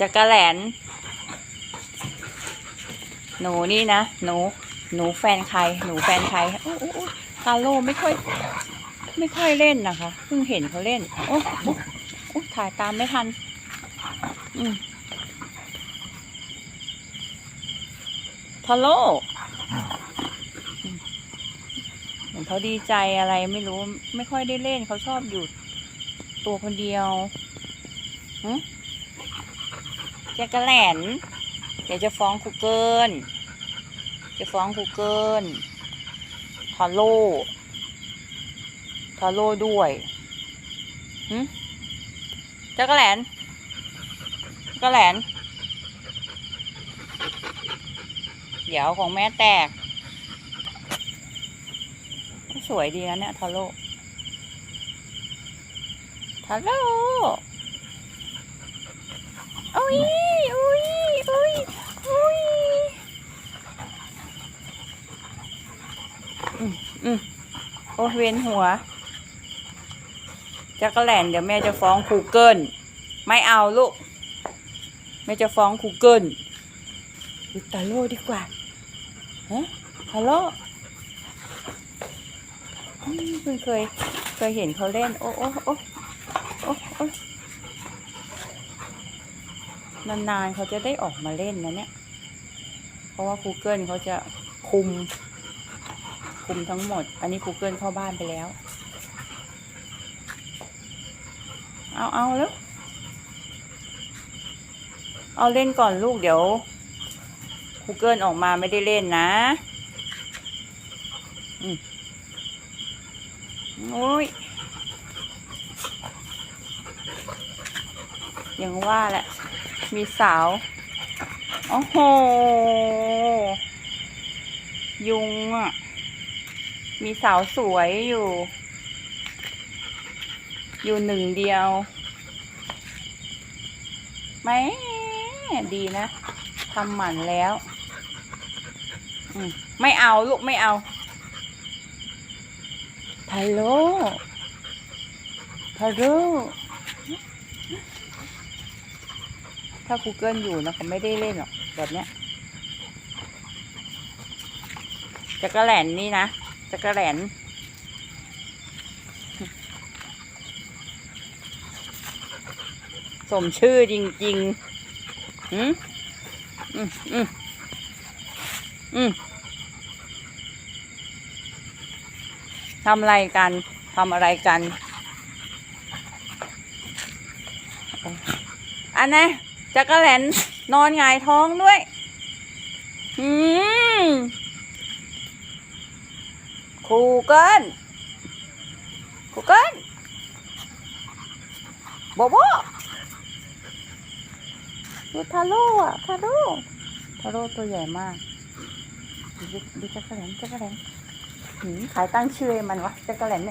จักรแหลน หนูนี่นะ หนู หนูแฟนใคร หนูแฟนใครโอ้โอ้โอ้ทาโร่ไม่ค่อย ไม่ค่อยเล่นนะคะ เพิ่งเห็นเขาเล่น โอ้โอ้โอ้ถ่ายตามไม่ทัน อืมทาโร่อืมเหมือนเขาดีใจอะไรไม่รู้ ไม่ค่อยได้เล่นเขาชอบอยู่ตัวคนเดียวหึ แจ็คกะแหลนเดี๋ยวจะฟ้องครูเกิลจะฟ้องครูเกิลทาโร่ทาโร่ด้วยหึจักรแหลนจกรแหลน เดี๋ยวของแม่แตก สวยดีนะเนี่ยทาโร่ทาโร่ อุ้ยอุ้ยอุ้ยอุ้ยอืมอืมโอ้เวียนหัวจักรแหลนเดี๋ยวแม่จะฟ้องครูเกิลไม่เอาลูก แม่จะฟ้องครูเกิลดูตาโลดีกว่าฮะฮัลโหลอืมเพิ่งเคยเคยเห็นเขาเล่น โอ้โอ้โอ้โอ้ นานๆเขาจะได้ออกมาเล่นนะเนี่ย เพราะว่า Google เขาจะคุม คุมทั้งหมด อันนี้ Google เข้าบ้านไปแล้ว เอาเอาแล้ว เอาเล่นก่อนลูกเดี๋ยว Google ออกมาไม่ได้เล่นนะอืมโอ้ยยังว่าแหละ มีสาว โอ้โห ยุงอะ มีสาวสวยอยู่ อยู่หนึ่งเดียวไม่ดีนะทำหมันแล้วมไม่เอาลูกไม่เอาฮัลโหลฮัลโหล ถ้า Google อยู่นะเขาไม่ได้เล่นหรอกแบบเนี้ยจักรแหลนนี่นะจักรแหลนสมชื่อจริงๆอืมอืมอืมอืมทำอะไรกันทำอะไรกัน อันนะ จักรแลนนอนหงายท้องด้วย อืมครูเกินครูเกินโบโบดูทาโร่อะทาโร่ทาโร่ตัวใหญ่มากดูดูจักรแลนจักรแลนขายตั้งชื่อมันวะจักรแลนเนี่ย